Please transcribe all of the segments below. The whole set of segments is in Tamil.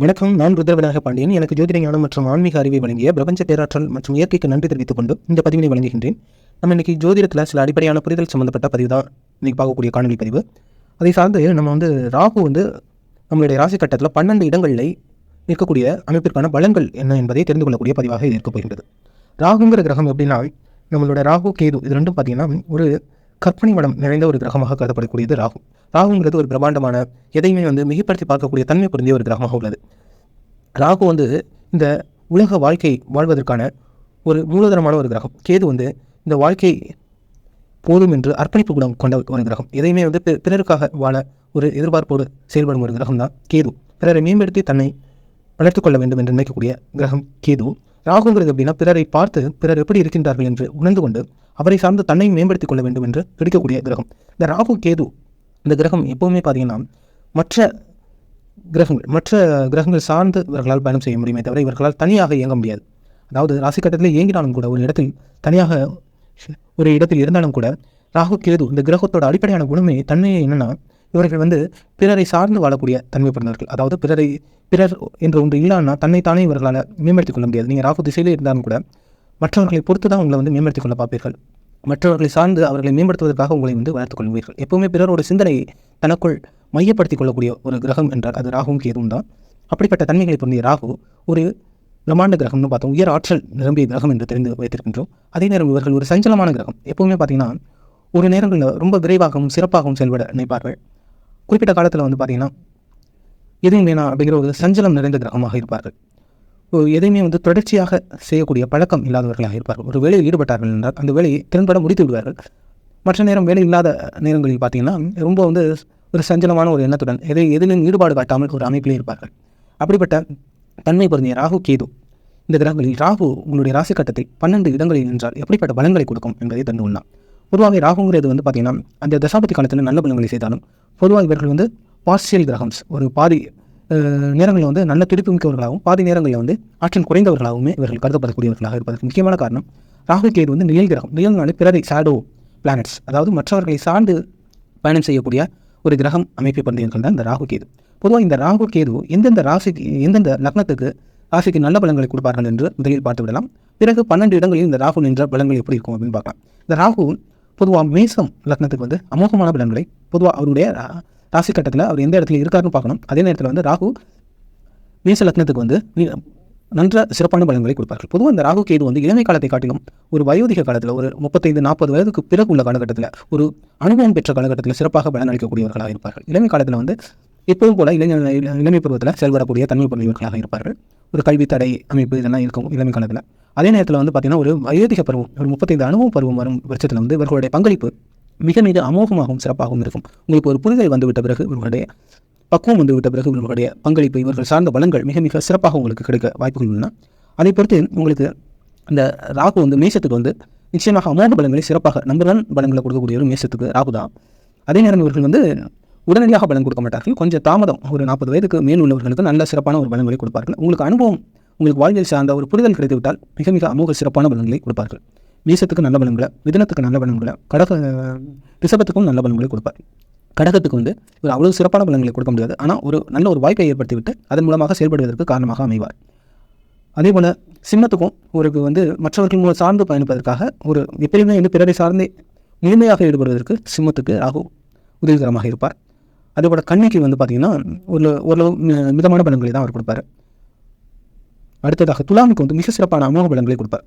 வணக்கம் நான் ருத்ரவிநாயக பாண்டியன். எனக்கு ஜோதிட ஞானம் மற்றும் ஆன்மீக அறிவை வழங்கிய பிரபஞ்ச பேராற்றல் மற்றும் இயற்கைக்கு நன்றி தெரிவித்துக் கொண்டு இந்த பதிவினை வழங்குகின்றேன். நம்ம இன்னைக்கு ஜோதிடத்தில் சில அடிப்படையான புரிதல் சம்பந்தப்பட்ட பதிவு தான் இன்னைக்கு பார்க்கக்கூடிய காணொலி பதிவு. அதை சார்ந்து நம்ம வந்து ராகு வந்து நம்மளுடைய ராசி கட்டத்தில் பன்னெண்டு இடங்களில் இருக்கக்கூடிய அமைப்பிற்கான பலன்கள் என்ன என்பதை தெரிந்து கொள்ளக்கூடிய பதிவாக இது இருக்கப் போகின்றது. ராகுங்கிற கிரகம் எப்படின்னா நம்மளோட ராகு கேது இது ரெண்டும் பார்த்தீங்கன்னா ஒரு கற்பனை வளம் நிறைந்த ஒரு கிரகமாக கருதப்படக்கூடியது ராகு. ராகுங்கிறது ஒரு பிரம்மாண்டமான எதையுமே வந்து மிகப்படுத்தி பார்க்கக்கூடிய தன்மை பொருந்திய ஒரு கிரகமாக உள்ளது. ராகு வந்து இந்த உலக வாழ்க்கை வாழ்வதற்கான ஒரு மூலதனமான ஒரு கிரகம். கேது வந்து இந்த வாழ்க்கை போதும் என்று அர்ப்பணிப்பு குணம் கொண்ட ஒரு கிரகம். எதையுமே வந்து பிறருக்காக வாழ ஒரு எதிர்பார்ப்போடு செயல்படும் ஒரு கிரகம் தான் கேது. பிறரை மேம்படுத்தி தன்னை வளர்த்துக்கொள்ள வேண்டும் என்று நினைக்கக்கூடிய கிரகம் கேது. ராகுங்கிறது எப்படின்னா பிறரை பார்த்து பிறர் எப்படி இருக்கின்றார்கள் என்று உணர்ந்து கொண்டு அவரை சார்ந்து தன்னை மேம்படுத்திக் கொள்ள வேண்டும் என்று கிடைக்கக்கூடிய கிரகம். இந்த ராகு கேது இந்த கிரகம் எப்பவுமே பார்த்தீங்கன்னா மற்ற கிரகங்கள் மற்ற கிரகங்கள் சார்ந்து இவர்களால் பயணம் செய்ய முடியுமே தவிர இவர்களால் தனியாக இயங்க முடியாது. அதாவது ராசி கட்டத்தில் இயங்கினாலும் கூட ஒரு இடத்தில் தனியாக ஒரு இடத்தில் இருந்தாலும் கூட ராகு கேது இந்த கிரகத்தோட அடிப்படையான குணமே தன்மையை என்னென்னா இவர்கள் வந்து பிறரை சார்ந்து வாழக்கூடிய தன்மை பிறந்தவர்கள் அதாவது பிறரை பிறர் என்ற ஒன்று இல்லைன்னா தன்னைத்தானே இவர்களால் மேம்படுத்திக் கொள்ள முடியாது. நீங்கள் ராகு திசையிலே இருந்தாலும் கூட மற்றவர்களை பொறுத்து தான் உங்களை வந்து மேம்படுத்திக் கொள்ள பார்ப்பீர்கள். மற்றவர்களை சார்ந்து அவர்களை மேம்படுத்துவதற்காக உங்களை வந்து வளர்த்துக் கொள்வீர்கள். எப்பவுமே பிறரோட சிந்தனையை தனக்குள் மையப்படுத்திக் கொள்ளக்கூடிய ஒரு கிரகம் என்றால் அது ராகுவும் கேதுவும் தான். அப்படிப்பட்ட தன்மைகளை பொருந்திய ராகு ஒரு பிரம்மாண்ட கிரகம்னு பார்த்தோம். உயர் ஆற்றல் நிரம்பிய கிரகம் என்று தெரிந்து வைத்திருக்கின்றோம். அதே நேரம் இவர்கள் ஒரு சஞ்சலமான கிரகம். எப்பவுமே பார்த்தீங்கன்னா ஒரு நேரங்களில் ரொம்ப விரைவாகவும் சிறப்பாகவும் செயல்பட நினைப்பார்கள். குறிப்பிட்ட காலத்தில் வந்து பார்த்தீங்கன்னா எதையும் வேணாம் அப்படிங்கிற ஒரு சஞ்சலம் நிறைந்த கிரகமாக இருப்பார்கள். எதையுமே வந்து தொடர்ச்சியாக செய்யக்கூடிய பழக்கம் இல்லாதவர்களாக இருப்பார்கள். ஒரு வேலையில் ஈடுபட்டார்கள் என்றால் அந்த வேலையை திறன்பட முடித்து விடுவார்கள். மற்ற நேரம் வேலை இல்லாத நேரங்களில் பார்த்தீங்கன்னா ரொம்ப வந்து ஒரு சஞ்சலமான ஒரு எண்ணத்துடன் எதை எதிலும் ஈடுபாடு காட்டாமல் ஒரு அமைப்பிலே இருப்பார்கள். அப்படிப்பட்ட தன்மை பொருந்திய ராகு கேது. இந்த கிரகங்களில் ராகு உங்களுடைய ராசி கட்டத்தில் பன்னெண்டு இடங்களில் நின்றால் எப்படிப்பட்ட பலங்களை கொடுக்கும் என்பதை தந்து உள்ளாம் பொதுவாக ராகுங்கிறது வந்து பார்த்தீங்கன்னா அந்த தசாபதி காலத்தில் நல்ல பலங்களை செய்தாலும் பொதுவாக இவர்கள் வந்து பார்சியல் கிரகம்ஸ் ஒரு பாதி நேரங்களில் வந்து நல்ல துடிப்பு மிக்கவர்களாகவும் பாதி நேரங்களில் வந்து ஆற்றல் குறைந்தவர்களாகவும் இவர்கள் கருதப்படக்கூடியவர்களாக இருப்பதற்கு முக்கியமான காரணம் ராகு கேது வந்து நிழல் கிரகம். நிழல்னாலே பிறரை ஷேடோ பிளானட்ஸ் அதாவது மற்றவர்களை சார்ந்து பயணம் செய்யக்கூடிய ஒரு கிரகம் அமைப்பை பண்ணியவர்கள் தான் இந்த ராகு கேது. பொதுவாக இந்த ராகு கேது எந்தெந்த ராசிக்கு எந்தெந்த லக்னத்துக்கு ராசிக்கு நல்ல பலன்களை கொடுப்பார்கள் என்று முதலில் பார்த்து விடலாம். பிறகு பன்னெண்டு இடங்களில் இந்த ராகு நின்ற பலன்கள் எப்படி இருக்கும் அப்படின்னு பார்க்கலாம். இந்த ராகு பொதுவாக மேசம் லக்னத்துக்கு வந்து அமோகமான பலன்களை பொதுவாக அவருடைய ராசி கட்டத்தில் அவர் எந்த இடத்துல இருக்காருன்னு பார்க்கணும். அதே நேரத்தில் வந்து ராகு மேச லக்னத்துக்கு வந்து நன்ற சிறப்பான பலன்களை கொடுப்பார்கள். பொதுவாக இந்த ராகு கேது வந்து இளமை காலத்தை காட்டிலும் ஒரு வயோதிக காலத்தில் ஒரு முப்பத்தைந்து நாற்பது வயதுக்கு பிறகு உள்ள காலகட்டத்தில் ஒரு அனுபவம் பெற்ற காலகட்டத்தில் சிறப்பாக பலன் அளிக்கக்கூடியவர்களாக இருப்பார்கள். இளமை காலத்தில் வந்து எப்போதும் போல இளைஞர் இளமை பருவத்தில் செயல்படக்கூடிய தன்மை பொருளியவர்களாக இருப்பார்கள். ஒரு கல்வி தடை அமைப்பு இதெல்லாம் இருக்கும் இளமை காலத்தில். அதே நேரத்தில் வந்து பார்த்திங்கன்னா ஒரு வயோதிக பருவம் ஒரு முப்பத்தைந்து அனுபவ பருவம் வரும் பட்சத்தில் வந்து இவர்களுடைய பங்களிப்பு மிக மிக அமோகமாகவும் சிறப்பாகவும் இருக்கும். உங்களுக்கு ஒரு புரிதல் வந்துவிட்ட பிறகு இவர்களுடைய பக்குவம் வந்து விட்ட பிறகு இவர்களுடைய பங்களிப்பு இவர்கள் சார்ந்த வளங்கள் மிக மிக சிறப்பாக உங்களுக்கு கிடைக்க வாய்ப்புகள் உள்ளன. அதை பொறுத்து உங்களுக்கு அந்த ராகு வந்து மேசத்துக்கு வந்து நிச்சயமாக அமோக பலங்களை சிறப்பாக நம்பரன் பலங்களை கொடுக்கக்கூடிய ஒரு மேசத்துக்கு ராகு தான். அதே நேரம் இவர்கள் வந்து உடனடியாக பலன் கொடுக்க மாட்டார்கள். கொஞ்சம் தாமதம் ஒரு நாற்பது வயதுக்கு மேல் உள்ளவர்களுக்கு நல்ல சிறப்பான ஒரு பலன்களை கொடுப்பார்கள். உங்களுக்கு அனுபவம் உங்களுக்கு வாழ்வியல் சார்ந்த ஒரு புரிதல் கிடைத்துவிட்டால் மிக மிக அமோக சிறப்பான பலன்களை கொடுப்பார்கள். வீசத்துக்கு நல்ல பலன்களை மிதனத்துக்கு நல்ல பலன்களை கடக ரிஷபத்துக்கும் நல்ல பலன்களை கொடுப்பார். கடகத்துக்கு வந்து இவர் அவ்வளவு சிறப்பான பலன்களை கொடுக்க முடியாது. ஆனால் ஒரு நல்ல ஒரு வாய்ப்பை ஏற்படுத்திவிட்டு அதன் மூலமாக செயல்படுவதற்கு காரணமாக அமைவார். அதே போல் சிம்மத்துக்கும் ஒரு வந்து மற்றவர்கள் மூலம் சார்ந்து பயணிப்பதற்காக ஒரு எப்பயுமே வந்து பிறரை சார்ந்தே முழுமையாக ஈடுபடுவதற்கு சிம்மத்துக்கு ராகு உதவிகரமாக இருப்பார். அதே போல் கண்ணிக்கு வந்து பார்த்திங்கன்னா ஒரு ஓரளவு மி- மிதமான பலன்களை தான் அவர் கொடுப்பார். அடுத்ததாக துலாமுக்கு வந்து மிக சிறப்பான அமோக பலன்களை கொடுப்பார்.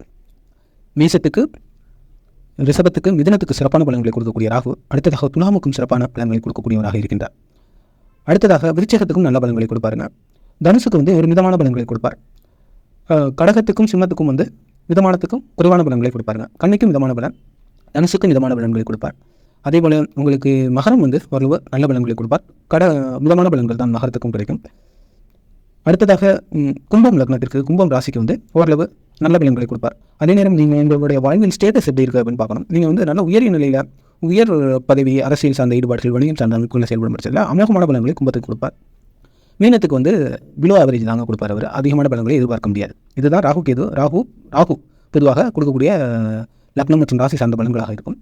மீசத்துக்கு ரிஷபத்துக்கு மிதனத்துக்கு சிறப்பான பலன்களை கொடுக்கக்கூடிய ராகு அடுத்ததாக துலாமுக்கும் சிறப்பான பலன்களை கொடுக்கக்கூடியவராக இருக்கின்றார். அடுத்ததாக விருச்சகத்துக்கும் நல்ல பலன்களை கொடுப்பாருங்க தனுசுக்கு வந்து ஒரு மிதமான பலன்களை கொடுப்பார். கடகத்துக்கும் சிம்மத்துக்கும் வந்து மிதமானத்துக்கும் குறைவான பலன்களை கொடுப்பாருங்க கண்ணிக்கும் மிதமான பலன் தனுசுக்கும் மிதமான பலன்களை கொடுப்பார். அதே போல் உங்களுக்கு மகரம் வந்து ஓரளவு நல்ல பலன்களை கொடுப்பார். கட மிதமான பலன்கள் தான் மகரத்துக்கும் கிடைக்கும். அடுத்ததாக கும்பம் லக்னத்திற்கு கும்பம் ராசிக்கு வந்து ஓரளவு நல்ல பலன்களை கொடுப்பார். அதே நேரம் நீங்கள் எங்களுடைய வாழ்வின் ஸ்டேட்டஸ் எப்படி இருக்குது அப்படின்னு பார்க்கணும். நீங்கள் வந்து நல்ல உயரிய நிலையில் உயர் பதவி அரசியல் சார்ந்த ஈடுபாடுகள் வணிகம் சார்ந்த அமைப்புகளை செயல்படும் பட்சத்தில் அமோகமான பலன்களை கும்பத்துக்கு கொடுப்பார். மீனத்துக்கு வந்து பிலோ ஆவரேஜ் தாங்க கொடுப்பார் அவர். அதிகமான பலன்களை எதிர்பார்க்க முடியாது. இதுதான் ராகு கேது ராகு ராகு பொதுவாக கொடுக்கக்கூடிய லக்னம் மற்றும் ராசி சார்ந்த பலன்களாக இருக்கும்.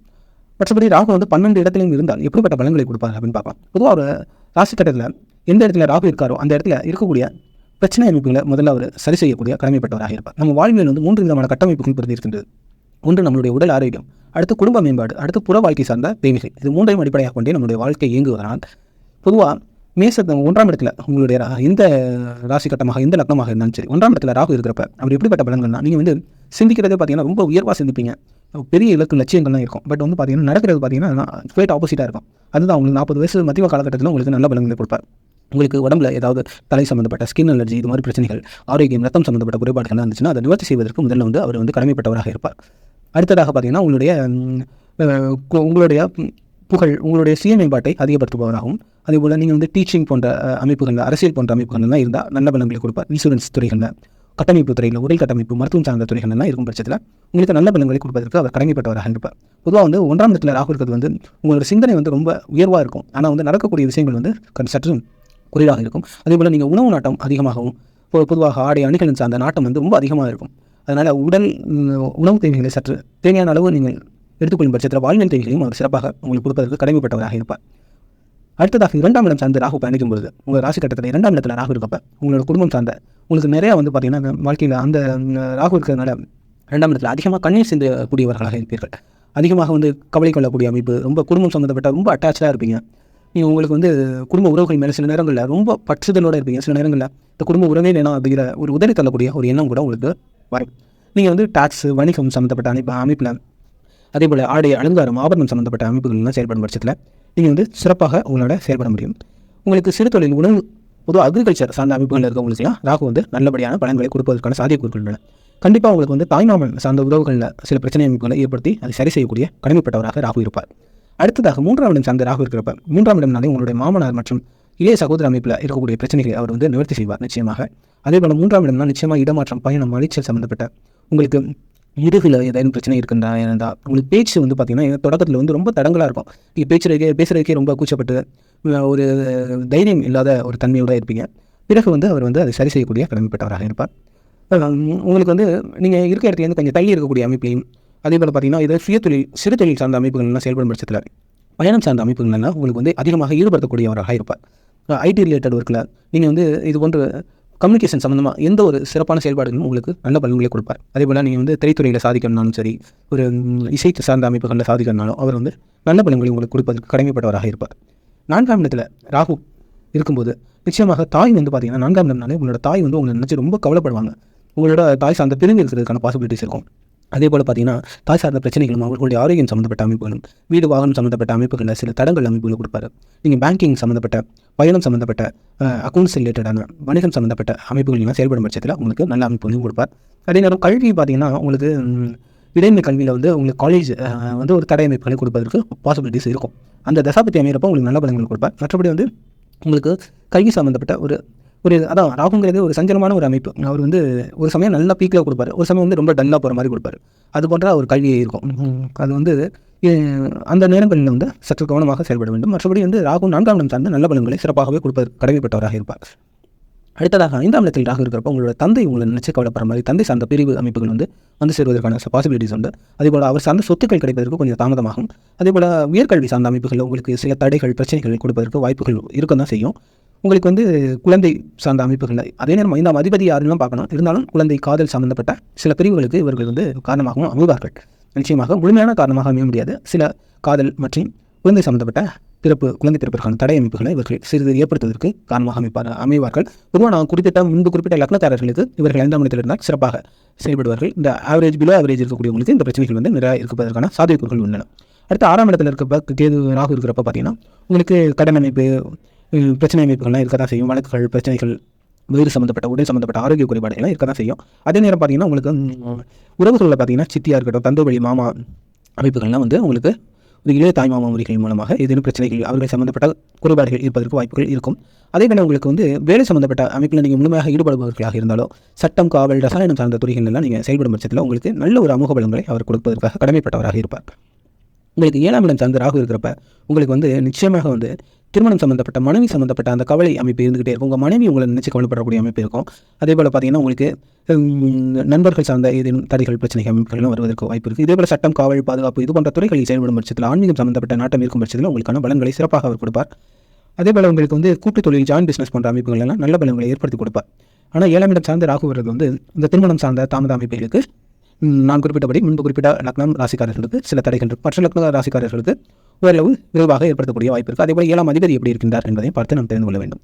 மற்றபடி ராகு வந்து பன்னெண்டு இடத்துலையும் இருந்தால் எப்படிப்பட்ட பலன்களை கொடுப்பார் அப்படின்னு பார்க்கலாம். பொதுவாக ஒரு ராசி கட்டத்தில் எந்த இடத்துல ராகு இருக்காரோ அந்த இடத்துல இருக்கக்கூடிய பிரச்சனை அமைப்புகளை முதல்ல அவர் சரி செய்யக்கூடிய கடமைப்பட்டவராக இருப்பார். நம்ம வாழ்வியல் வந்து மூன்று விதமான கட்டமைப்புகள் பிரதி ஒன்று நம்மளுடைய உடல் ஆரோக்கியம் அடுத்து குடும்ப மேம்பாடு அடுத்து புற வாழ்க்கை சார்ந்த தேவைகள். இது மூன்றையும் அடிப்படையாக கொண்டே நம்மளுடைய வாழ்க்கை இயங்குவதனால் பொதுவாக மேசத்தை ஒன்றாம் இடத்துல உங்களுடைய ரா- எந்த ராசி கட்டமாக எந்த லக்னமாக இருந்தாலும் சரி ஒன்றாம் இடத்துல ராகு இருக்கிறப்ப அவர் எப்படிப்பட்ட பலன்கள்னா நீங்கள் வந்து சிந்திக்கிறதே பார்த்தீங்கன்னா ரொம்ப உயர்வாக சிந்திப்பீங்க. பெரிய இலக்கு லட்சியங்கள்லாம் இருக்கும். பட் வந்து பார்த்தீங்கன்னா நடக்கிறது பார்த்தீங்கன்னா ஸ்ட்ரெயிட் ஆப்போசிட்டாக இருக்கும். அதுதான் உங்களுக்கு நாற்பது வயசு மத்திய காலகட்டத்தில் உங்களுக்கு நல்ல பலன்களை கொடுப்பார். உங்களுக்கு உடம்புல ஏதாவது தலை சம்மந்தப்பட்ட ஸ்கின் அலர்ஜி இது மாதிரி பிரச்சனைகள் ஆரோக்கியம் ரத்தம் சம்மந்தப்பட்ட குறைபாடுகள் இருந்துச்சுன்னா அதை நிவர்த்தி செய்வதற்கு முதல்ல வந்து அவர் வந்து கடமைப்பட்டவராக இருப்பார். அடுத்ததாக பார்த்தீங்கன்னா உங்களுடைய உங்களுடைய புகழ் உங்களுடைய சுய மேம்பாட்டை அதிகப்படுத்துபவராகவும் அதேபோல் நீங்கள் வந்து டீச்சிங் போன்ற அமைப்புகளில் அரசியல் போன்ற அமைப்புகள்லாம் இருந்தால் நல்ல பலன்களை கொடுப்பார். இன்சூரன்ஸ் துறைகளில் கட்டமைப்பு துறையில் உடல் கட்டமைப்பு மருத்துவம் சார்ந்த துறைகள்லாம் இருக்கும் பட்சத்தில் உங்களுக்கு நல்ல பலன்களை கொடுப்பதற்கு அவர் கடமைப்பட்டவராக இருப்பார். பொதுவாக வந்து ஒன்றாம் இடத்துல ராகு இருக்கிறது வந்து உங்களோட சிந்தனை வந்து ரொம்ப உயர்வாக இருக்கும். ஆனால் வந்து நடக்கக்கூடிய விஷயங்கள் வந்து கண் சற்று குறைவாக இருக்கும். அதேபோல் நீங்கள் உணவு நாட்டம் அதிகமாகவும் பொ- பொதுவாக ஆடை அணிகளின் சார்ந்த நாட்டம் வந்து ரொம்ப அதிகமாக இருக்கும். அதனால் உடல் உணவு தேவைகளை சற்று தேவையான அளவு நீங்கள் எடுத்துக்கொள்ளும் பட்சத்தில் வாழ்நிலை தேவைகளையும் அவர் சிறப்பாக உங்களுக்கு கொடுப்பதற்கு கடமைப்பட்டவராக இருப்பார். அடுத்ததாக இரண்டாம் இடம் சார்ந்த ராகு பயணிக்கும் பொழுது உங்கள் ராசி கட்டத்தில் இரண்டாம் இடத்துல ராகு இருக்கப்ப உங்களோட குடும்பம் சார்ந்த உங்களுக்கு நிறையா வந்து பார்த்தீங்கன்னா வாழ்க்கையில் அந்த ராகு இருக்கிறதுனால இரண்டாம் இடத்துல அதிகமாக கண்ணீர் சிந்தக்கூடியவர்களாக இருப்பீர்கள். அதிகமாக வந்து கவலை கொள்ளக்கூடிய அமைப்பு ரொம்ப குடும்பம் சம்மந்தப்பட்ட ரொம்ப அட்டாச்சாக இருப்பீங்க. நீங்கள் உங்களுக்கு வந்து குடும்ப உறவுகள் மேலே சில நேரங்களில் ரொம்ப பற்றுதலோடு இருப்பீங்க. சில நேரங்களில் இந்த குடும்ப உறவே வேணும் அப்படிங்கிற ஒரு உதவி தள்ளக்கூடிய ஒரு எண்ணம் கூட உங்களுக்கு வரும். நீங்கள் வந்து டாக்ஸ் வணிகம் சம்மந்தப்பட்ட அமைப்பு அமைப்பில் அதே போல் ஆடை அலங்காரம் ஆபரணம் சம்மந்தப்பட்ட அமைப்புகள்லாம் செயல்படும் பட்சத்தில் நீங்கள் வந்து சிறப்பாக உங்களோட செயல்பட முடியும். உங்களுக்கு சிறு தொழில் உணவு பொதுவாக அக்ரிகல்ச்சர் சார்ந்த அமைப்புகள் இருக்கவங்களுக்குலாம் ராகு வந்து நல்லபடியான பலன்களை கொடுப்பதற்கான சாத்தியக்கூறுகள் உள்ளன. கண்டிப்பாக உங்களுக்கு வந்து தாய்மாமன் சார்ந்த உறவுகளில் சில பிரச்சனை அமைப்புகளை ஏற்படுத்தி அதை சரி செய்யக்கூடிய கடமைப்பட்டவராக ராகு இருப்பார். அடுத்ததாக மூன்றாம் இடம் சார்ந்த ராகு இருக்கிறப்ப மூன்றாம் இடம்னாலே உங்களுடைய மாமனார் மற்றும் இளைய சகோதர அமைப்பில் இருக்கக்கூடிய பிரச்சனைகளை அவர் வந்து நிவர்த்தி செய்வார் நிச்சயமாக. அதே போல் மூன்றாம் இடம்னா நிச்சயமாக இடமாற்றம் பயணம் அழிச்சல் சம்மந்தப்பட்ட உங்களுக்கு இறுகில் ஏதாவது பிரச்சனை இருக்குன்றா இருந்தால் உங்களுக்கு பேச்சு வந்து பார்த்தீங்கன்னா தொடக்கத்தில் வந்து ரொம்ப தடங்களாக இருக்கும். நீங்கள் பேச்சுறதுக்கே பேசுகிறதுக்கே ரொம்ப கூச்சப்பட்டு ஒரு தைரியம் இல்லாத ஒரு தன்மையோடு இருப்பீங்க. பிறகு வந்து அவர் வந்து அதை சரி செய்யக்கூடிய கடமைப்பட்டவராக இருப்பார். உங்களுக்கு வந்து நீங்கள் இருக்கிற இடத்துலேருந்து கொஞ்சம் தள்ளி இருக்கக்கூடிய அமைப்பையும் அதே போல் பார்த்தீங்கன்னா இதை சுய தொழில் சிறு தொழில் சார்ந்த அமைப்புகள்லாம் செயல்படும் பட்சத்தில் பயணம் சார்ந்த அமைப்புகள்னா உங்களுக்கு வந்து அதிகமாக ஈடுபடுத்தக்கூடியவராக இருப்பார். ஐடி ரிலேட்டட் ஒர்க்கில் நீங்கள் வந்து இது போன்ற கம்யூனிகேஷன் சம்மந்தமாக எந்த ஒரு சிறப்பான செயல்பாடுகளும் உங்களுக்கு நல்ல பலன்களை கொடுப்பார். அதே போல் நீங்கள் வந்து திரைத்துறையில் சாதிக்கணும்னாலும் சரி ஒரு இசை சார்ந்த அமைப்புகளில் சாதிக்கணும்னாலும் அவர் வந்து நல்ல பலன்களை உங்களுக்கு கொடுப்பதற்கு கடமைப்பட்டவராக இருப்பார். நான்காம் இடத்துல ராகு இருக்கும்போது நிச்சயமாக தாய் வந்து பார்த்தீங்கன்னா நான்காம் இடம்னாலே உங்களோட தாய் வந்து உங்களை நினச்சி ரொம்ப கவலைப்படுவாங்க. உங்களோட தாய் சார்ந்த பிரிந்து இருக்கிறதுக்கான பாசிபிலிட்டிஸ் இருக்கும். அதே போல் பார்த்தீங்கன்னா தாய் சார்ந்த பிரச்சனைகளும் அவர்களுடைய ஆரோக்கியம் சம்மந்தப்பட்ட அமைப்புகளும் வீடு வாகனம் சம்மந்தப்பட்ட அமைப்புகளில் சில தடங்கள் அமைப்புகள் கொடுப்பாரு. நீங்கள் பேங்கிங் சம்மந்தப்பட்ட பயணம் சம்மந்தப்பட்ட அக்கௌண்ட்ஸ் ரிலேட்டடான வணிகம் சம்மந்தப்பட்ட அமைப்புகள்லாம் செயல்படும் பட்சத்தில் உங்களுக்கு நல்ல அமைப்புகளையும் கொடுப்பார். அதே நேரம் கல்வி பார்த்தீங்கன்னா உங்களுக்கு ம், இடைநிலை கல்வியில் வந்து உங்களுக்கு காலேஜ் வந்து ஒரு தடை அமைப்புகளை கொடுப்பதற்கு பாசிபிலிட்டிஸ் இருக்கும். அந்த தசாபத்தி அமைகிறப்ப உங்களுக்கு நல்ல பலன்கள் கொடுப்பார். மற்றபடி வந்து உங்களுக்கு கல்வி சம்மந்தப்பட்ட ஒரு ஒரு அதான் ராகுங்கிறது ஒரு சஞ்சலமான ஒரு அமைப்பு. அவர் வந்து ஒரு சமயம் நல்லா பீக்கில் கொடுப்பாரு. ஒரு சமயம் வந்து ரொம்ப டல்லாக போகிற மாதிரி கொடுப்பாரு. அது போன்ற ஒரு கல்வி இருக்கும். அது வந்து அந்த நேரங்களில் வந்து சற்று கவனமாக செயல்பட வேண்டும். மற்றபடி வந்து ராகு நான்காம் இடம் சார்ந்த நல்ல பலன்களை சிறப்பாகவே கொடுப்பது கடமைப்பட்டவராக இருப்பார். அடுத்ததாக ஐந்தாம் இடத்தில் ராகு இருக்கிறப்ப உங்களோட தந்தை உங்களை நினைச்சு கவலைப்படுற மாதிரி தந்தை சார்ந்த பிரிவு அமைப்புகள் வந்து வந்து சேருவதற்கான பாசிபிலிட்டிஸ் உண்டு. அதேபோல் அவர் சார்ந்த சொத்துக்கள் கிடைப்பதற்கு கொஞ்சம் தாமதமாகும். அதேபோல் உயர்கல்வி சார்ந்த அமைப்புகளில் உங்களுக்கு சில தடைகள் பிரச்சனைகள் கொடுப்பதற்கு வாய்ப்புகள் இருக்க தான் செய்யும். உங்களுக்கு வந்து குழந்தை சார்ந்த அமைப்புகள் அதே நேரம் இந்த அதிபதி யாருன்னு பார்க்கணும். இருந்தாலும் குழந்தை காதல் சம்பந்தப்பட்ட சில பிரிவுகளுக்கு இவர்கள் வந்து காரணமாகவும் அமைவார்கள். நிச்சயமாக முழுமையான காரணமாக அமைய முடியாது. சில காதல் மற்றும் குழந்தை சம்பந்தப்பட்ட பிறப்பு குழந்தை பிறப்பிற்கான தடை அமைப்புகளை இவர்கள் சிறிது ஏற்படுத்துவதற்கு காரணமாக அமைப்பார் அமைவார்கள். பொதுவாக நான் குறிப்பிட்ட முன்பு குறிப்பிட்ட லக்னக்காரர்களுக்கு இவர்கள் ஐந்தாம் இடத்தில் இருந்தால் சிறப்பாக செயல்படுவார்கள். இந்த ஆவரேஜ் பிலோ ஆவரேஜ் இருக்கக்கூடியவங்களுக்கு இந்த பிரச்சனைகள் வந்து நிறைய இருப்பதற்கான சாத்தியக்கூறுகள் உள்ளன. அடுத்து ஆறாம் இடத்தில் இருக்கப்ப கேது ராகு இருக்கிறப்ப பார்த்தீங்கன்னா உங்களுக்கு கடன் அமைப்பு பிரச்சனை அமைப்புகள்லாம் இருக்க தான் செய்யும். வழக்குகள் பிரச்சனைகள் வயிறு சம்மந்தப்பட்ட உடல் சம்மந்தப்பட்ட ஆரோக்கிய குறைபாடுகள்லாம் இருக்க தான் செய்யும். அதே நேரம் பார்த்தீங்கன்னா உங்களுக்கு உறவுகளில் பார்த்தீங்கன்னா சித்தியாக இருக்கட்டும் தந்தை வழி மாமா அமைப்புகள்லாம் வந்து உங்களுக்கு ஒரு இளைய தாய்மாமா முறைகள் மூலமாக ஏதேனும் பிரச்சனைகள் அவர்கள் சம்மந்தப்பட்ட குறைபாடுகள் இருப்பதற்கு வாய்ப்புகள் இருக்கும். அதே போல உங்களுக்கு வந்து வேலை சம்மந்தப்பட்ட அமைப்பில் நீங்கள் முழுமையாக ஈடுபடுபவர்களாக இருந்தாலோ சட்டம் காவல் ரசாயனம் சார்ந்த துறைகளெல்லாம் நீங்கள் செயல்படும் பட்சத்தில் உங்களுக்கு நல்ல ஒரு அமுக பலங்களை அவர் கொடுப்பதற்காக கடமைப்பட்டவராக இருப்பார். உங்களுக்கு ஏழாம் இடம் சார்ந்த ராகு இருக்கிறப்ப உங்களுக்கு வந்து நிச்சயமாக வந்து திருமணம் சம்மந்தப்பட்ட மனைவி சம்மந்தப்பட்ட அந்த கவலை அமைப்பு இருந்துகிட்டே இருக்கும். உங்கள் மனைவி உங்களை நினச்சி கவலைப்படக்கூடிய அமைப்பு இருக்கும். அதே போல் பார்த்தீங்கன்னா உங்களுக்கு நண்பர்கள் சார்ந்த ஏதேனும் தடைகள் பிரச்சனைகள் அமைப்புகளும் வருவதற்கு வாய்ப்பு இருக்குது இதே போல் சட்டம் காவல் பாதுகாப்பு இது போன்ற துறைகளில் செயல்படும் பட்சத்தில் ஆன்மீகம் சம்மந்தப்பட்ட நாட்டம் இருக்கும் பட்சத்தில் உங்களுக்கான பலன்களை சிறப்பாக அவர் கொடுப்பார். அதே போல் உங்களுக்கு வந்து கூட்டு தொழில் ஜாயின் பிஸ்னஸ் போன்ற அமைப்புகள் எல்லாம் நல்ல பலன்களை ஏற்படுத்தி கொடுப்பார். ஆனால் ஏழாம் இடம் சார்ந்த ராகு வர்றது வந்து இந்த திருமணம் சார்ந்த தாமத அமைப்புகளுக்கு நான் குறிப்பிட்டபடி முன்பு குறிப்பிட்ட லக்னம் ராசிக்காரர்களுக்கு சில தடைகள் மற்ற லக்ன ராசிக்காரர்களுக்கு ஓரளவு விரைவாக ஏற்படுத்தக்கூடிய வாய்ப்பு இருக்குது அதேபோல் ஏழாம் அதிபதி எப்படி இருக்கின்றார் என்பதையும் பார்த்து நாம் தெரிந்து கொள்ள வேண்டும்.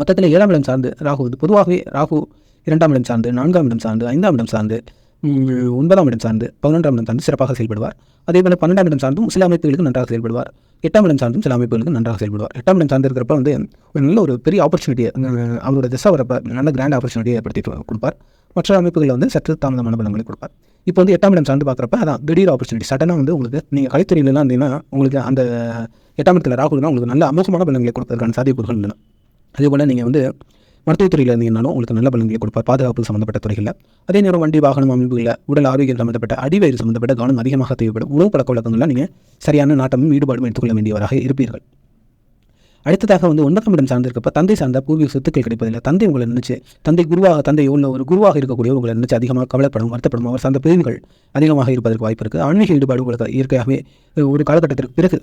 மொத்தத்தில் ஏழாம் இடம் சார்ந்து ராகு வந்து பொதுவாகவே ராகு இரண்டாம் இடம் சார்ந்து நான்காம் இடம் சார்ந்து ஐந்தாம் இடம் சார்ந்து ஒன்பதாம் இடம் சார்ந்து பதினொன்றாம் இடம் சார்ந்து சிறப்பாக செயல்படுவார். அதே போல் பன்னெண்டாம் இடம் சார்ந்தும் சில அமைப்புகளுக்கு நன்றாக செயல்படுவார். எட்டாம் இடம் சார்ந்தும் சில அமைப்புகளுக்கு நன்றாக செயல்படுவார். எட்டாம் இடம் சார்ந்து இருக்கிறப்ப வந்து ஒரு நல்ல ஒரு பெரிய ஆப்பர்ச்சுனிட்டியை அவரோட திசை வரப்ப நல்ல கிராண்ட் ஆப்பர்ச்சுனிட்டியை ஏற்படுத்தி கொடுப்பார். மற்ற அமைப்புகளில் வந்து சற்று தாமதமான பலங்களை கொடுப்பார். இப்போ வந்து எட்டாம் இடம் சார்ந்து பார்க்குறப்ப அதான் திடீர் ஆப்பர்ச்சுனிட்டி சடனாக வந்து உங்களுக்கு நீங்கள் கலைத்துறையிலலாம் இருந்தீங்கன்னா உங்களுக்கு அந்த எட்டாம் இடத்துல ராகுல்னா உங்களுக்கு நல்ல அமோகமான பலங்களை கொடுப்பதற்கான சாத்தியக்கூறுகள் இல்லை அதே போல் நீங்கள் வந்து மருத்துவத்துறையில் இருந்தீங்கன்னாலும் உங்களுக்கு நல்ல பலன்களை கொடுப்பார். பாதுகாப்பு சம்மந்தப்பட்ட துறைகளில். அதே நேரம் வண்டி வாகனம் அமைப்புகளில் உடல் ஆரோக்கியம் சம்மந்தப்பட்ட அடிவயிறு சம்மந்தப்பட்ட கவனம் அதிகமாக தேவைப்படும். உணவு பழக்க வழக்கங்களில் நீங்கள் சரியான நாட்டமும் ஈடுபாடும் எடுத்துக்கொள்ள வேண்டியவராக இருப்பீர்கள். அடுத்ததாக வந்து ஒன்பதாம் இடம் சார்ந்திருக்கப்ப தந்தை சார்ந்த பூர்வீக சொத்துக்கள் கிடைப்பதில்லை. தந்தை உங்களை நினைச்சு தந்தை குருவாக தந்தை உள்ள ஒரு குருவாக இருக்கக்கூடிய உங்களை நினைச்சு அதிகமாக கவலைப்படும் வருத்தப்படும் அவர் சார்ந்த பிரிவுகள் அதிகமாக இருப்பதற்கு வாய்ப்பு இருக்குது ஆன்மீக ஈடுபாடு உங்களுக்கு இயற்கையாகவே ஒரு காலகட்டத்திற்கு பிறகு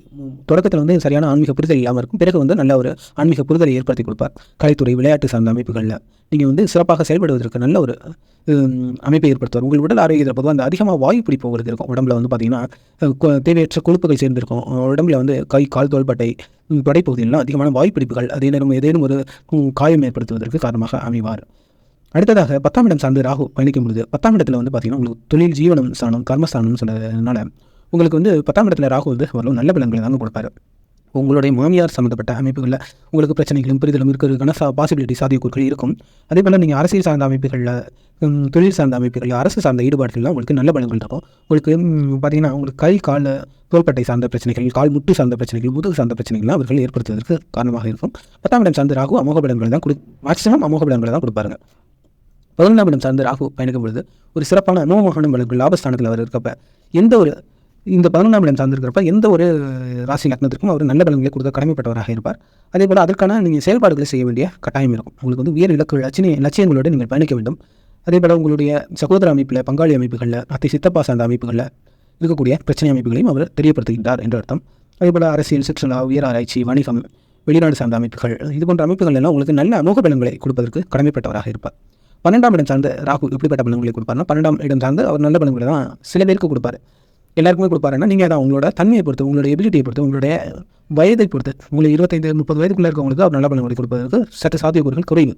தொடக்கத்தில் வந்து சரியான ஆன்மீக புரிதல் இல்லாமல் இருக்கும். பிறகு வந்து நல்ல ஒரு ஆன்மீக புரிதலை ஏற்படுத்தி கொடுப்பார். கலைத்துறை விளையாட்டு சார்ந்த அமைப்புகளில். நீங்கள் வந்து சிறப்பாக செயல்படுவதற்கு நல்ல ஒரு அமைப்பை ஏற்படுத்துவார். உங்கள் உடல் ஆரோக்கியத்தில் பொதுவாக அந்த அதிகமாக வாயு பிடிப்பு உங்களுக்கு இருக்கும். உடம்புல வந்து பார்த்தீங்கன்னா தேவையற்ற கொழுப்புகள் சேர்ந்திருக்கும். உடம்புல வந்து கை கால் தோள்பட்டை ம், அதிகமான வாய்ப்பிடிப்புகள் அதே நேரம் ஏதேனும் ஒரு காயம் ஏற்படுத்துவதற்கு காரணமாக அமைவார். அடுத்ததாக பத்தாம் இடம் சார்ந்து ராகு பயணிக்கும் பொழுது பத்தாம் இடத்துல வந்து பார்த்தீங்கன்னா உங்களுக்கு தொழில் ஜீவனம் ஸ்தானம் கர்மஸ்தானம்னு சொன்னதுனால உங்களுக்கு வந்து பத்தாம் இடத்துல ராகு வந்து ஓரளவு நல்ல பலன்களை தாங்க கொடுப்பாரு. உங்களுடைய மாமியார் சம்மந்தப்பட்ட அமைப்புகளில் உங்களுக்கு பிரச்சனைகளும் புரிதலும் இருக்கிறதுக்கான சா பாசிபிலிட்டி சாத்தியக்கூறுகள் இருக்கும். அதே போல் நீங்கள் அரசியல் சார்ந்த அமைப்புகளில் தொழில் சார்ந்த அமைப்புகளில் அரசு சார்ந்த ஈடுபாடுகள்லாம் உங்களுக்கு நல்ல பலன்கள் இருக்கும் உங்களுக்கு பார்த்தீங்கன்னா உங்களுக்கு கை கால தோள்பட்டை சார்ந்த பிரச்சனைகள் கால் முட்டு சார்ந்த பிரச்சனைகள் முதுகு சார்ந்த பிரச்சனைகள்லாம் அவர்கள் ஏற்படுத்துவதற்கு காரணமாக இருக்கும். பத்தாம் இடம் சார்ந்த ராகு அமோக பலன்களை தான் கொடு மேக்ஸிமம் அமோக பலன்களை தான் கொடுப்பாருங்க. பதினொன்றாம் இடம் சார்ந்த ராகு பயணிக்கும் பொழுது ஒரு சிறப்பான அனுபவமான பலன்கள் லாபஸ்தானத்தில் அவர் இருக்கப்ப எந்த ஒரு இந்த பதினொன்றாம் இடம் சார்ந்திருக்கிறப்ப எந்த ஒரு ராசி லக்னத்திற்கும் அவர் நல்ல பலன்களை கொடுக்க கடமைப்பட்டவராக இருப்பார். அதே போல் அதற்கான நீங்கள் செயல்பாடுகளை செய்ய வேண்டிய கட்டாயம் இருக்கும். உங்களுக்கு வந்து உயர் இலக்கு லட்சிய லட்சியங்களோடு நீங்கள் பயணிக்க வேண்டும். அதே போல் உங்களுடைய சகோதர அமைப்பில் பங்காளி அமைப்புகளில் அத்தை சித்தப்பா சார்ந்த அமைப்புகளில் இருக்கக்கூடிய பிரச்சனை அமைப்புகளையும் அவர் தெரியப்படுத்துகின்றார் என்ற அர்த்தம். அதே போல் அரசியல் சுற்றுலா உயர் ஆராய்ச்சி வணிகம் வெளிநாடு சார்ந்த அமைப்புகள் இது போன்ற அமைப்புகள் எல்லாம் உங்களுக்கு நல்ல அமோக பலன்களை கொடுப்பதற்கு கடமைப்பட்டவராக இருப்பார். பன்னெண்டாம் இடம் சார்ந்த ராகு எப்படிப்பட்ட பலன்களை கொடுப்பார்னா பன்னெண்டாம் இடம் சார்ந்து அவர் நல்ல பலன்களை தான் சில பேருக்கு கொடுப்பார். எல்லாருக்குமே கொடுப்பாருன்னா நீங்கள் அதை உங்களோட தன்மையை பொறுத்து உங்களோட எபிலிட்டியை பொறுத்து உங்களுடைய வயதை பொறுத்து உங்களுக்கு இருபத்தைந்து முப்பது வயதுக்குள்ளே இருக்கவங்களுக்கு அவர் நல்ல பலன்களை கொடுப்பதற்கு சற்று சாத்தியக்கூறுகள் குறைவு.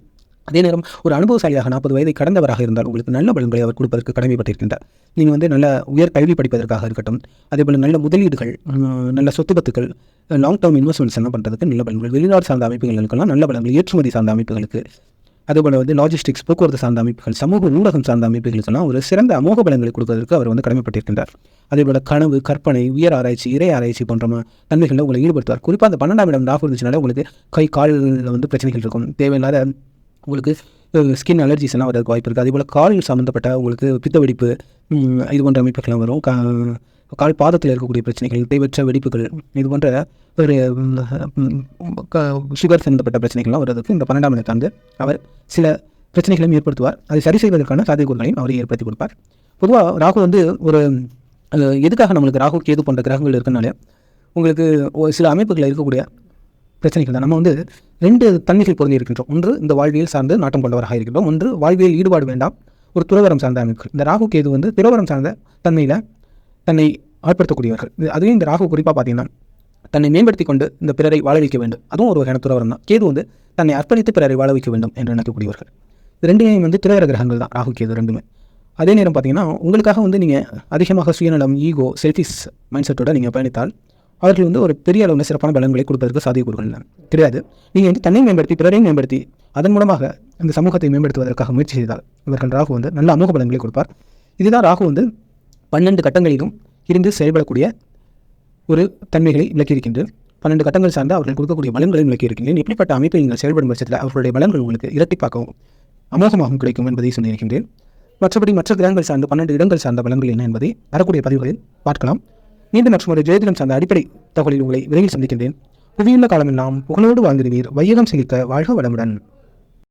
அதே நேரம் ஒரு அனுபவசாலியாக நாற்பது வயதை கடந்தவராக இருந்தால் உங்களுக்கு நல்ல பலன்களை அவர் கொடுப்பதற்கு கடமைப்பட்டிருக்கின்றார். நீங்கள் வந்து நல்ல உயர் கல்வி படிப்பதற்காக இருக்கட்டும் அதே போல் நல்ல முதலீடுகள் நல்ல சொத்து பத்துக்கள் லாங் டேர்ம் இன்வெஸ்ட்மெண்ட்ஸ் என்ன பண்ணுறதுக்கு நல்ல பலன்கள் வெளிநாடு சார்ந்த அமைப்புகளுக்கெல்லாம் நல்ல பலன்கள் ஏற்றுமதி சார்ந்த அமைப்புகளுக்கு அதுபோல் வந்து லாஜிஸ்டிக்ஸ் போக்குவரத்து சார்ந்த அமைப்புகள் சமூக ஊடகம் சார்ந்த அமைப்புகளுக்கெல்லாம் ஒரு சிறந்த அமோக பலன்களை கொடுப்பதற்கு அவர் வந்து கடமைப்பட்டிருக்கின்றார். அதேபோல் கனவு கற்பனை உயர் ஆராய்ச்சி இறை ஆராய்ச்சி போன்ற தன்மைகளில் உங்களை ஈடுபடுத்துவார். குறிப்பாக அந்த பன்னெண்டாம் இடம் ராகு இருந்துச்சுனால உங்களுக்கு கை காலில் வந்து பிரச்சனைகள் இருக்கும். தேவையில்லாத உங்களுக்கு ஸ்கின் அலர்ஜிஸ் எல்லாம் வரதுக்கு வாய்ப்பு இருக்குது அதேபோல் காலில் சம்மந்தப்பட்ட உங்களுக்கு பித்த வெடிப்பு இது போன்ற அமைப்புகள்லாம் வரும். கால் பாதத்தில் இருக்கக்கூடிய பிரச்சனைகள் தேவையற்ற வெடிப்புகள் இது போன்ற ஒரு சுகர் சம்மந்தப்பட்ட பிரச்சனைகள்லாம் வர்றதுக்கு இந்த பன்னெண்டாம் இடத்தை வந்து அவர் சில பிரச்சனைகளையும் ஏற்படுத்துவார். அதை சரி செய்வதற்கான சாத்தியக்கூறுகளையும் அவர் ஏற்படுத்தி கொடுப்பார். பொதுவாக ராகு வந்து ஒரு எதுக்காக நம்மளுக்கு ராகு கேது போன்ற கிரகங்கள் இருக்கனாலே உங்களுக்கு சில அமைப்புகளில் இருக்கக்கூடிய பிரச்சனைகள் தான். நம்ம வந்து ரெண்டு தன்மைகள் பொருந்தி இருக்கின்றோம். ஒன்று இந்த வாழ்வியல் சார்ந்து நாட்டம் கொண்டவராக இருக்கின்றோம். ஒன்று வாழ்வியல் ஈடுபாடு வேண்டாம். ஒரு துறவரம் சார்ந்த அமைப்புகள் இந்த ராகு கேது வந்து துறவரம் சார்ந்த தன்மையில் தன்னை ஆட்படுத்தக்கூடியவர்கள். அதுவே இந்த ராகு குறிப்பாக பார்த்தீங்கன்னா தன்னை மேம்படுத்தி கொண்டு இந்த பிறரை வாழ வைக்க வேண்டும். அதுவும் ஒரு வகையான துறவரம் தான். கேது வந்து தன்னை அர்ப்பணித்து பிறரை வாழ வைக்க வேண்டும் என்று நினைக்கக்கூடியவர்கள். இது ரெண்டுமே வந்து திரையர கிரகங்கள் தான் ராகு கேது ரெண்டுமே. அதே நேரம் பார்த்தீங்கன்னா உங்களுக்காக வந்து நீங்கள் அதிகமாக சுயநலம் ஈகோ செல்ஃபிஸ் மைண்ட் செட்டோட நீங்கள் பயணித்தால் அவர்கள் வந்து ஒரு பெரிய அளவில் சிறப்பான பலன்களை கொடுப்பதற்கு சாத்தியக்கூறுகள் இல்லை. கிடையாது. நீங்கள் வந்து தன்னை மேம்படுத்தி பிறரையும் மேம்படுத்தி அதன் மூலமாக இந்த சமூகத்தை மேம்படுத்துவதற்காக முயற்சி செய்தால் இவர்கள் ராகு வந்து நல்ல அமோக பலன்களை கொடுப்பார். இதுதான் ராகு வந்து பன்னெண்டு கட்டங்களிலும் இருந்து செயல்படக்கூடிய ஒரு தன்மைகளை விளக்கியிருக்கின்றது. பன்னெண்டு கட்டங்கள் சார்ந்து அவர்கள் கொடுக்கக்கூடிய பலன்களையும் விளக்கியிருக்கின்றேன். இப்படிப்பட்ட அமைப்பை நீங்கள் செயல்படும் பட்சத்தில் அவர்களுடைய பலன்கள் உங்களுக்கு இரட்டிப்பாகவும் அமோகமாகவும் கிடைக்கும் என்பதை சொல்லியிருக்கின்றேன். மற்றபடி மற்ற கிரகங்கள் சார்ந்த பன்னெண்டு இடங்கள் சார்ந்த பலன்கள் என்ன என்பதை வரக்கூடிய பதிவுகளில் பார்க்கலாம். மீண்டும் மற்றும் ஒரு ஜெயதினம் சார்ந்த அடிப்படை தகவலில் உங்களை விரைவில் சந்திக்கின்றேன். புவியுள்ள காலமெல்லாம் புகழோடு வாழ்ந்திருவீர் வையகம் செழிக்க வாழ்க வளமுடன்.